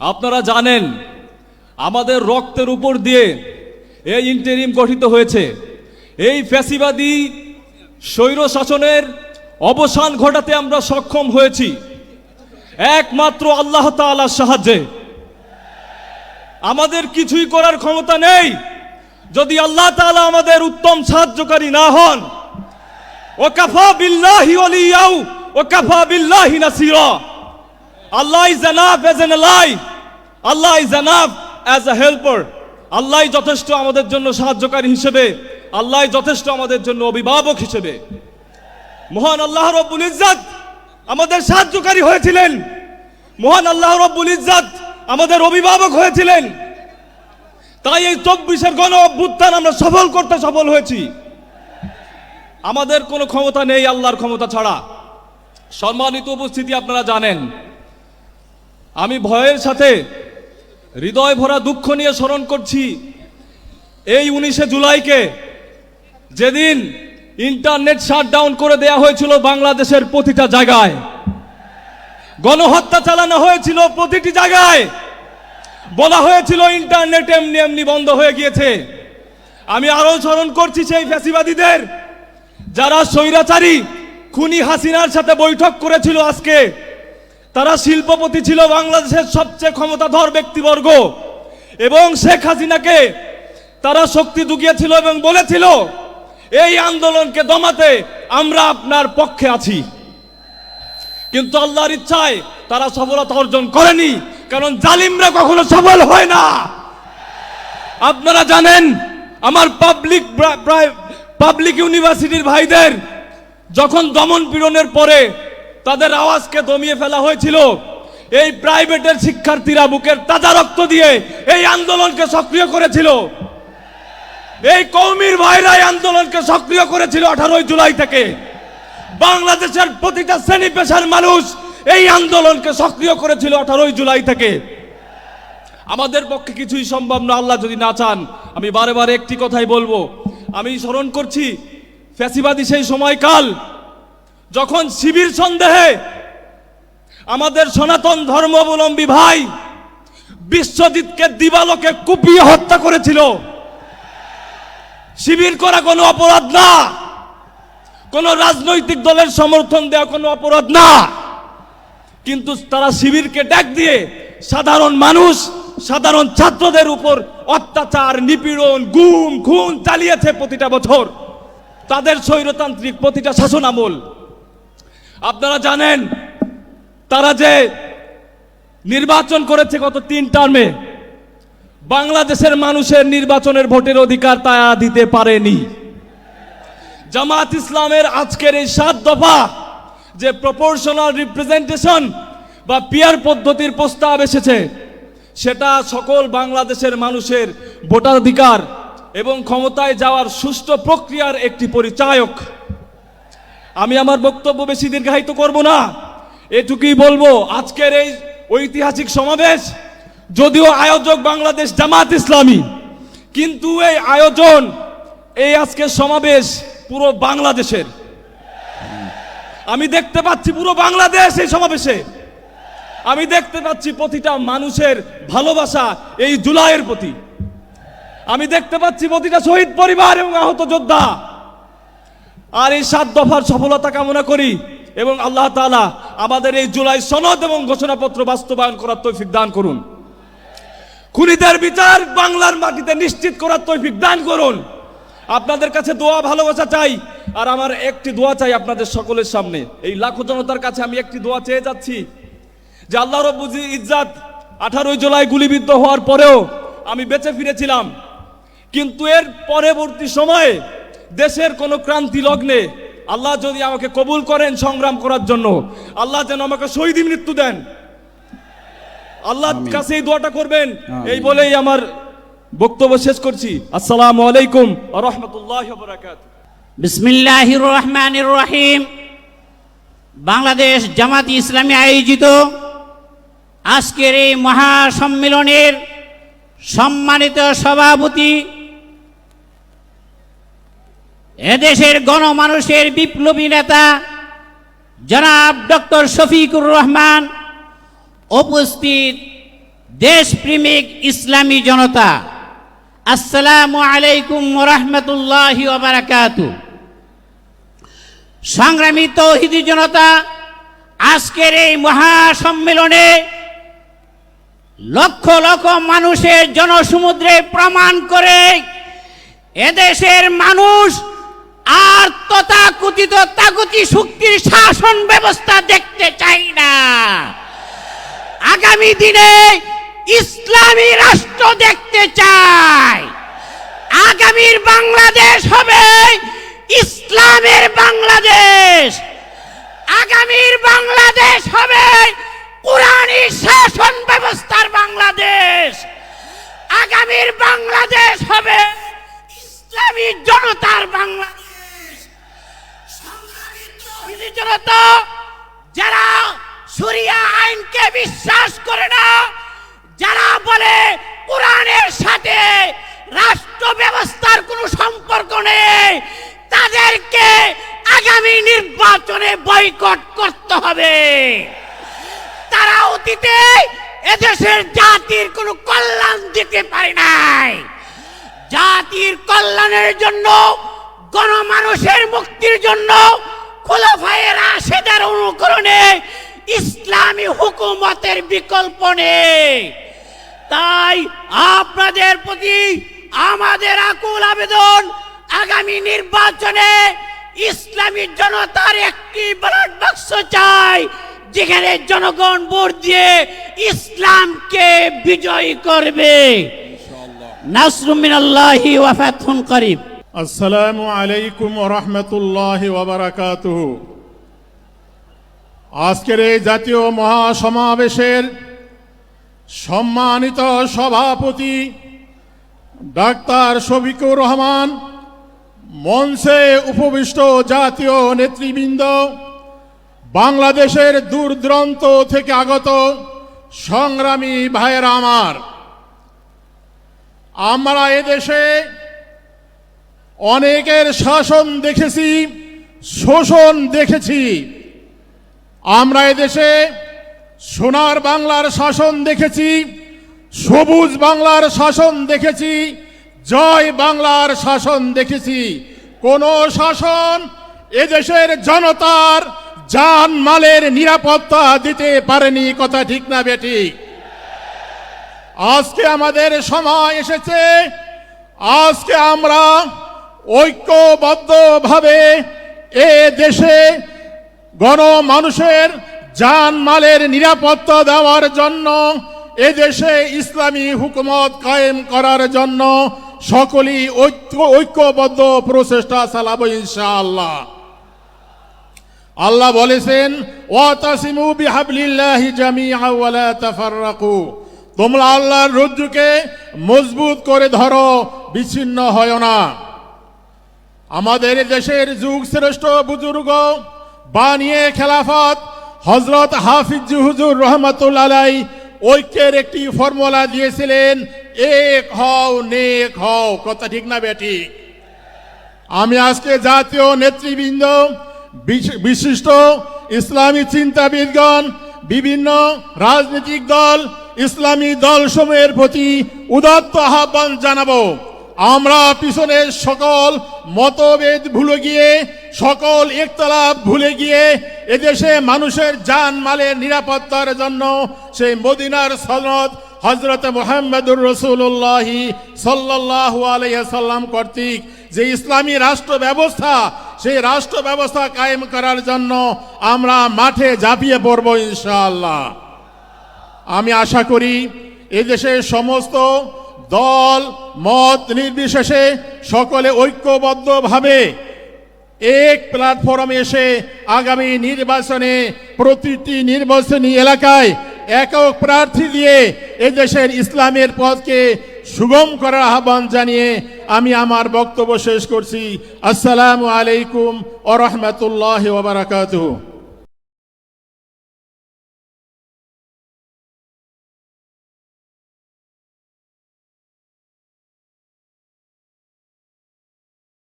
আপনারা জানেন, আমাদের রক্তের উপর দিয়ে এই ইন্টারিম গঠিত হয়েছে। এই ফ্যাসিবাদী স্বৈর শাসনের অবসান ঘটাতে আমরা সক্ষম হয়েছি। একমাত্র আল্লাহ তালার সাহায্যে। আমাদের কিছুই করার ক্ষমতা নেই। যদি আল্লাহ তাআলা আমাদের উত্তম সাহায্যকারী না হন, ওকাফা বিল্লাহি ওয়ালিয়াউ ওকাফা বিল্লাহি Nasira. Allah is enough as an ally. Allah is enough as a helper. আল্লাহ যথেষ্ট আমাদের জন্য সাহায্যকারী হিসেবে। আল্লাহ যথেষ্ট আমাদের জন্য অভিভাবক হিসেবে। মহান আল্লাহ রব্বুল ইজ্জাত আমাদের সাহায্যকারী হয়েছিলেন। মহান আল্লাহ রব্বুল ইজ্জাত আমাদের অভিভাবক হয়েছিলেন। তাই এই চব্বিশের গণ অভ্যুত্থান আমরা সফল করতে সফল হয়েছি। আমাদের কোনো ক্ষমতা নেই আল্লাহর ক্ষমতা ছাড়া। সম্মানিত উপস্থিতি আপনারা জানেন। আমি ভয়ের সাথে হৃদয় ভরা দুঃখ নিয়ে স্মরণ করছি এই উনিশে জুলাইকে যেদিন ইন্টারনেট শাটডাউন করে দেয়া হয়েছিল বাংলাদেশের প্রতিটা জায়গায়। গণহত্যা চালানো হয়েছিল প্রতিটি জায়গায়। বলা হয়েছিল ইন্টারনেট এমনি এমনি বন্ধ হয়ে গিয়েছে। আমি আরও স্মরণ করছি সেই ফ্যাসিবাদীদের যারা স্বৈরাচারী খুনি হাসিনার সাথে বৈঠক করেছিল আজকে। তারা শিল্পপতি ছিল বাংলাদেশের সবচেয়ে ক্ষমতাধর ব্যক্তিবর্গ। এবং শেখ হাসিনাকে তারা শক্তি দুগিয়েছিল এবং বলেছিল, এই আন্দোলনকে দমাতে আমরা আপনার পক্ষে আছি। কিন্তু আল্লাহর ইচ্ছায় তারা সফলতা অর্জন করেনি, কারণ জালিমরা কখনো সফল হয় না। আপনারা জানেন, আমার পাবলিক পাবলিক ইউনিভার্সিটির ভাইদের যখন দমন পীড়নের পরে তাদের আওয়াজকে দমিয়ে ফেলা হয়েছিল। এই প্রাইভেটের শিক্ষার্থীরা বুকের তাজা রক্ত দিয়ে এই আন্দোলনকে সক্রিয় করেছিল। এই কৌমির ভাইরা আন্দোলনকে সক্রিয় করেছিল আঠারোই জুলাই থেকে। বাংলাদেশের প্রতিটা শ্রেণি পেশার মানুষ এই আন্দোলনকে সক্রিয় করেছিল আঠারোই জুলাই থেকে। আমাদের পক্ষে কিছুই সম্ভব না, আল্লাহ যদি না চান, আমি বারে একটি কথাই বলব। আমি স্মরণ করছি, ফ্যাসিবাদী সেই সময়কাল যখন শিবির সন্দেহে আমাদের সনাতন ধর্মাবলম্বী ভাই বিশ্বজিৎকে দিবালোকে কুপিয়ে হত্যা করেছিল, শিবির করা কোনো অপরাধ না। কোনো রাজনৈতিক দলের সমর্থন দেওয়া কোনো অপরাধ না। কিন্তু তারা শিবিরকে ডাক দিয়ে সাধারণ মানুষ, সাধারণ ছাত্রদের উপর অত্যাচার, নিপীড়ন, গুম, খুন চালিয়েছে প্রতিটা বছর। তাদের স্বৈরতান্ত্রিক প্রতিটা শাসন আমল আপনারা জানেন, তারা যে নির্বাচন করেছে গত তিন টার্মে, বাংলাদেশের মানুষের নির্বাচনের ভোটের অধিকার তা দিতে পারেনি। জামাত ইসলামের আজকের এই সাত দফা যে প্রপোর্শনাল রিপ্রেজেন্টেশন বা পিয়ার পদ্ধতির প্রস্তাব এসেছে, সেটা সকল বাংলাদেশের মানুষের ভোটাধিকার এবং ক্ষমতায় যাওয়ার সুষ্ঠু প্রক্রিয়ার একটি পরিচায়ক আমি আমার বক্তব্য বেশি দীর্ঘায়িত করব না। এটুকুই বলব, আজকের এই ঐতিহাসিক সমাবেশ যদিও আয়োজক বাংলাদেশ জামাত ইসলামী, কিন্তু এই আয়োজন, এই আজকের সমাবেশ পুরো বাংলাদেশের। আমি দেখতে পাচ্ছি পুরো বাংলাদেশ এই সমাবেশে। আমি দেখতে পাচ্ছি প্রতিটা মানুষের ভালোবাসা এই জুলাইয়ের প্রতি। আমি দেখতে পাচ্ছি প্রতিটা শহীদ পরিবার এবং আহত যোদ্ধা। আর এই সাত দফার সফলতা কামনা করি এবং আল্লাহ তাআলা আমাদের এই জুলাই সনদ এবং ঘোষণাপত্র বাস্তবায়ন করার তৌফিক দান করুন। খুনিদের বিচার বাংলার মাটিতে নিশ্চিত করার তৌফিক দান করুন। আপনাদের কাছে দোয়া ভালোবাসা চাই, আর আমার একটি দোয়া চাই আপনাদের সকলের সামনে। এই লাখো জনতার কাছে আমি একটি দোয়া চেয়ে যাচ্ছি যে আল্লাহ রব্বুল ইজ্জাত আঠারোই জুলাই গুলিবিদ্ধ হওয়ার পরেও আমি বেঁচে ফিরেছিলাম। কিন্তু এর পরবর্তী সময়ে দেশের কোনো ক্রান্তি লগ্নে আল্লাহ যদি আমাকে কবুল করেন সংগ্রাম করার জন্য আল্লাহ যেন আমাকে শহীদ মৃত্যু দেন। আল্লাহর কাছে এই দোয়াটা করবেন। এই বলেই আমার বক্তব্য শেষ করছি। আসসালামু আলাইকুম রহমতুল্লাহ বরাকাত বিসমিল্লাহির রহমানির রহিম। বাংলাদেশ জামাত ইসলামী আয়োজিত আজকের এই মহাসম্মেলনের সম্মানিত সভাপতি এদেশের গণমানুষের বিপ্লবী নেতা জনাব ডক্টর শফিকুর রহমান, উপস্থিত দেশপ্রেমিক ইসলামী জনতা, আসসালামু আলাইকুম রহমতুল্লাহ বারাকাতু সংগ্রামী তৌহিদি জনতা, আজকের এই মহাসম্মেলনে লক্ষ লক্ষ মানুষের জনসমুদ্রে প্রমাণ করে এদেশের মানুষ আর তথাকথিত তাগতি শক্তির শাসন ব্যবস্থা দেখতে চাই না। আগামী দিনে ইসলামী রাষ্ট্র দেখতে চায় আগামীর বাংলাদেশ হবে ইসলামের বাংলাদেশ। আগামীর বাংলাদেশ হবে কোরআনী শাসন ব্যবস্থার বাংলাদেশ। আগামীর বাংলাদেশ হবে ইসলামী জনতার তৌহিদি যারা শরিয়া আইনকে বিশ্বাস করে না, যারা বলে কোরআনের সাথে রাষ্ট্র ব্যবস্থার কোনো সম্পর্ক নেই, তাদেরকে আগামী নির্বাচনে বয়কট করতে হবে। তারা অতীতে এদেশের জাতির কোনো কল্যাণ দিতে পারে নাই। জাতির কল্যাণের জন্য, গণমানুষের মুক্তির জন্য খোলাফায়ের আশেদার অনুকরণে ইসলামী হুকুমতের বিকল্প নেই। তাই আপনাদের প্রতি আমাদের আকুল আবেদন, আগামী নির্বাচনে ইসলামী জনতার একটি ব্যালট বাক্স চাই, যেখানে জনগণ ভোট দিয়ে ইসলামকে বিজয়ী করবে। নাসরুমিনাল্লাহি ওয়া ফাতহুন করিব আসসালামু আলাইকুম রহমতুল্লাহ ওবরাকাতুহ আজকের এই জাতীয় মহাসমাবেশের সম্মানিত সভাপতি ডাক্তার শফিকুর রহমান, মঞ্চে উপবিষ্ট জাতীয় নেতৃবৃন্দ, বাংলাদেশের দূর দূরান্ত থেকে আগত সংগ্রামী ভাইয়েরা আমার। আমরা এদেশে অনেকের শাসন দেখেছি, শোষণ দেখেছি। আমরা এদেশে সোনার বাংলার শাসন দেখেছি, সবুজ বাংলার শাসন দেখেছি, জয় বাংলার শাসন দেখেছি। কোন শাসন এদেশের জনতার জান মালের নিরাপত্তা দিতে পারেনি কথা ঠিক না বেটি। আজকে আমাদের সময় এসেছে, আজকে আমরা ঐক্যবদ্ধভাবে এ দেশে গণমানুষের জান মালের নিরাপত্তা দেওয়ার জন্য এদেশে ইসলামী হুকুমত কায়েম করার জন্য সকলেই ঐক্য, ঐক্যবদ্ধ প্রচেষ্টা চালাবো ইনশাআল্লাহ। আল্লাহ বলেছেন, ওয়াতাসিমু বিহাবলিল্লাহি জামিআ ওয়া লা তাফাররাকু। তোমরা আল্লাহর রজ্জুকে মজবুত করে ধরো, বিচ্ছিন্ন হয় না। আমাদের দেশের যুগ শ্রেষ্ঠ বুজুর্গ বানিয়ে খেলাফত হজরত হাফিজ হুজুর রহমতুল আলাই ঐক্যের একটি ফর্মুলা দিয়েছিলেন, এক হও, নেক হও। কথা ঠিক না বেটি আমি আজকে জাতীয় নেতৃবৃন্দ বিশিষ্ট ইসলামী চিন্তাবিদগণ, বিভিন্ন রাজনৈতিক দল, ইসলামী দল সমূহের প্রতি উদাত্ত আহ্বান জানাব। আমরা পিছনের সকল মতভেদ ভুলে গিয়ে, সকল একতলাপ ভুলে গিয়ে এদেশে মানুষের যান মালের নিরাপত্তার জন্য সেই মদিনার সনদ হজরত মোহাম্মদুর রসুল্লাহি সাল্লাহ আলাইসাল্লাম কর্তৃক যে ইসলামী রাষ্ট্র ব্যবস্থা, সেই রাষ্ট্র ব্যবস্থা কায়েম করার জন্য আমরা মাঠে ঝাঁপিয়ে পড়ব ইনশাআল্লাহ। আমি আশা করি এদেশের সমস্ত দল, মত নির্বিশেষে সকলে ঐক্যবদ্ধভাবে এক প্ল্যাটফর্মে এসে আগামী নির্বাচনে প্রতিটি নির্বাচনী এলাকায় একক প্রার্থী দিয়ে এদেশের ইসলামের পথকে সুগম করার আহ্বান জানিয়ে আমি আমার বক্তব্য শেষ করছি। আসসালামু আলাইকুম ও রহমতুল্লাহ ওবরাকাতুহ